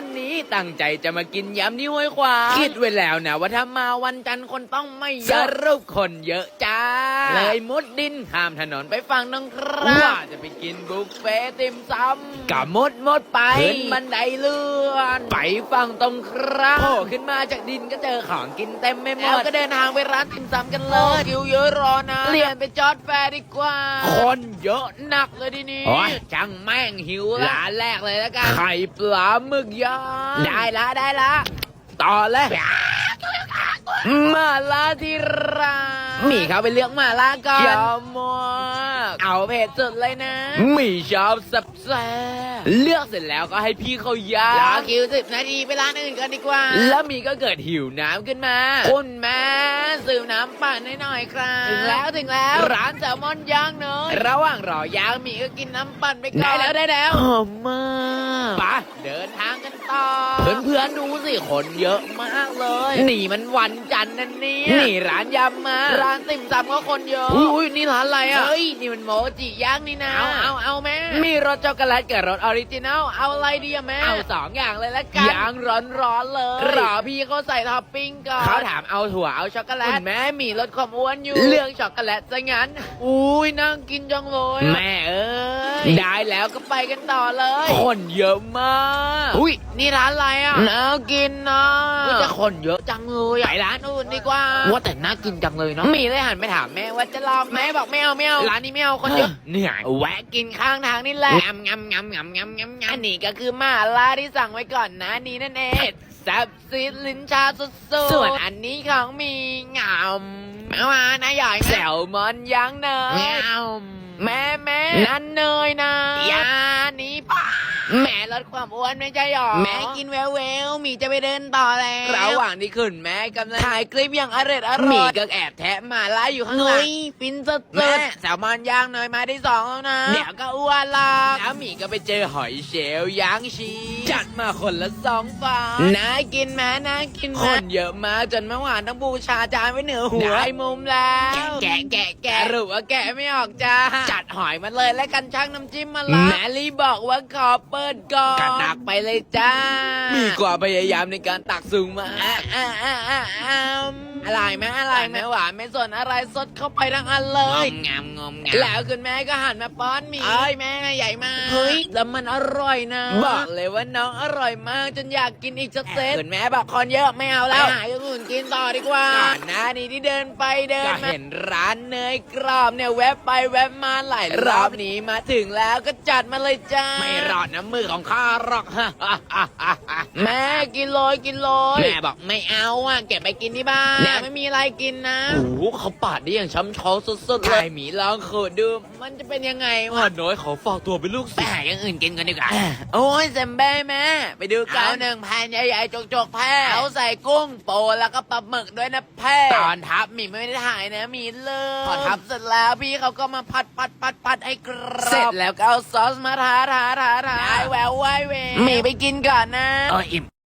วันนี้ตั้งใจจะมากินยำที่ห้วยขวางคิดไว้แล้วนะว่าถ้ามาวันจันทร์คนต้องไม่เยอะสรุปคนเยอะจ้า เลยมุดดินข้ามถนนไปฟังน้องครับว่าจะไปกินบุฟเฟ่ต์ติมซำกับมุดมุดไปขึ้นบันไดเลื่อนไปฟังตรงครับโผล่ขึ้นมาจากดินก็เจอของกินเต็มไม่หมดแล้วก็เดินทางไปร้านติมซำกันเลยคิวเยอะรอนะเปลี่ยนไปจอดแฟร์ดีกว่า คนเยอะหนักเลยทีนี้โอ๊ยช่างแม่งหิวละร้านแรกเลยแล้วกันไข่ปลาหมึกย่างได้ละได้ละต่อเลยมาล่าที่ร้านมีเขาไปเลือกมาล่าก่อนยอมมากเอาเผ็ดสุดเลยนะมีชอบสับแซ่บเลือกเสร็จแล้วก็ให้พี่เขาย่างรอคิวสิบนาทีไปร้านอื่นกันดีกว่า แล้วมีก็เกิดหิวน้ำขึ้นมาคุณแม่ซื้อน้ำปั่นให้หน่อยครับถึงแล้วถึงแล้ว ร้านแซลมอนย่างเนยระหว่างรอย่างมีก็กินน้ำปั่นไปก่อนได้แล้วได้แล้วหอมมากไปเดินทางกัน ต่อเพื่อนๆดูสิคนเยอะมากเลย นี่มันวันจันทร์นั่นเนี่ยนี่ร้านยำมา ร้านติ่มซำก็คนเยอะ อุ้ยนี่ร้านอะไรอะ เฮ้ยนี่มันโมจิย่างนี่นะ เอาเอาเอาแม่ มีรสช็อกโกแลตกับรสออริจินัล เอาอะไรดีอะแม่ เอาสองอย่างเลยละกันย่างร้อนๆเลย รอพี่เขาใส่ท็อปปิ้งก่อน เขาถามเอาถั่วเอาช็อกโกแลตคุณแม่มีลดความอ้วนอยู่ เรื่องช็อกโกแลตซะงั้น อุ้ยนั่งกินจังเลยอะแม่เอ้ย ได้แล้วก็ไปกันต่อเลย คนเยอะมาก อุ้ยนี่ร้านอะไรอะน่ากินนะแต่คนเยอะจังเลยไปร้านอื่นดีกว่า ว่าแต่น่ากินจังเลยเนาะ มีเลยหันไปถามแม่ว่าจะลองแม่บอกไม่เอาไม่เอาร้านนี้ไม่เอาคนเยอะเหนื่อยแวะกินข้างทางนี่แหละงำงำงำงำงำงำงำอันนี้ก็คือหมาล่าที่สั่งไว้ก่อนนะนี่นั่นเองแซ่บซีดลิ้นชาสุดๆส่วนอันนี้ของมีงำมามานะใหญ่แซลมอนย่างเนยงำ แม่แม่นั่นเนยนะยานี้ ป้าแม่ลดความอ้วนไม่ใช่หรอแม่กินแววแววๆหมีจะไปเดินต่อแล้วระหว่างที่ขึ้นแม่กำลังถ่ายคลิปอย่างอร่อยอร่อยหมีก็แอบแทะหมาล่าอยู่ข้างหลังฟินสุดแม่แซลมอนย่างเนยมาได้สองแล้วนะเดี๋ยวก็อ้วนละแล้วหมีก็ไปเจอหอยเชลล์ย่างชีสจัดมาคนละสองฟาน่ากินไหมน่ากินไหมคนเยอะมากจนเมื่อวานต้องบูชาจานไว้เหนือหัวได้มุมแล้วแกะแกะแกะหรือว่าแกะไม่ออกจ้าจัดหอยมาเลยและกันช่างน้ำจิ้มมาละแมรี่บอกว่าขอเปิดก่อนกระตักไปเลยจ้า มีกว่าพยายามในการตักสูงมาอะอะอะอะอะอะไรไหมอะไรไหมหวานไม่สนอะไรสดเข้าไปทั้งอันเลยงามงมงาม แล้วคุณแม่ก็หันมาป้อนหมีเอ้ยแม่ใหญ่มากเฮ้ยแล้วมันอร่อยนะบอกเลยว่าน้องอร่อยมากจนอยากกินอีกสักเซตคุณแม่บอกคนเยอะไม่เอาแล้วไปหาอย่างอื่นกินต่อดีกว่าก่อนหน้านี้ที่เดินไปเดินมาเห็นร้านเนยกรอบเนี่ยแวบไปแวบมาหลายรอบนี้มาถึงแล้วก็จัดมาเลยจ้าไม่รอดน้ำมือของข้าหรอก แม่กินเลยกินเลยแม่บอกไม่เอาอะเก็บไปกินที่บ้านแล้วไม่มีอะไรกินนะโอ้โหเขาปาดได้อย่างช้ำช้องสุดๆเลยหมีลองขูดดู มันจะเป็นยังไงวะน้อยขอฝากตัวเป็นลูกศิษย์แต่อย่างอื่นกินกันดีกว่าโอ้ยเซมเบ้แม่ไปดูกันเอาหนึ่งแผ่นใหญ่ๆจกๆแพ้เอาใส่กุ้งโปแล้วก็ปลาหมึกด้วยนะแพ้ตอนทับหมีไม่ได้ถ่ายนะหมีเลยพอทับเสร็จแล้วพี่เขาก็มาพัดพัดพัดพัดให้กรอบเสร็จแล้วก็เอาซอสมาทาทาทาทาแววไวเวหมีไปกินก่อนนะเอออิ่ม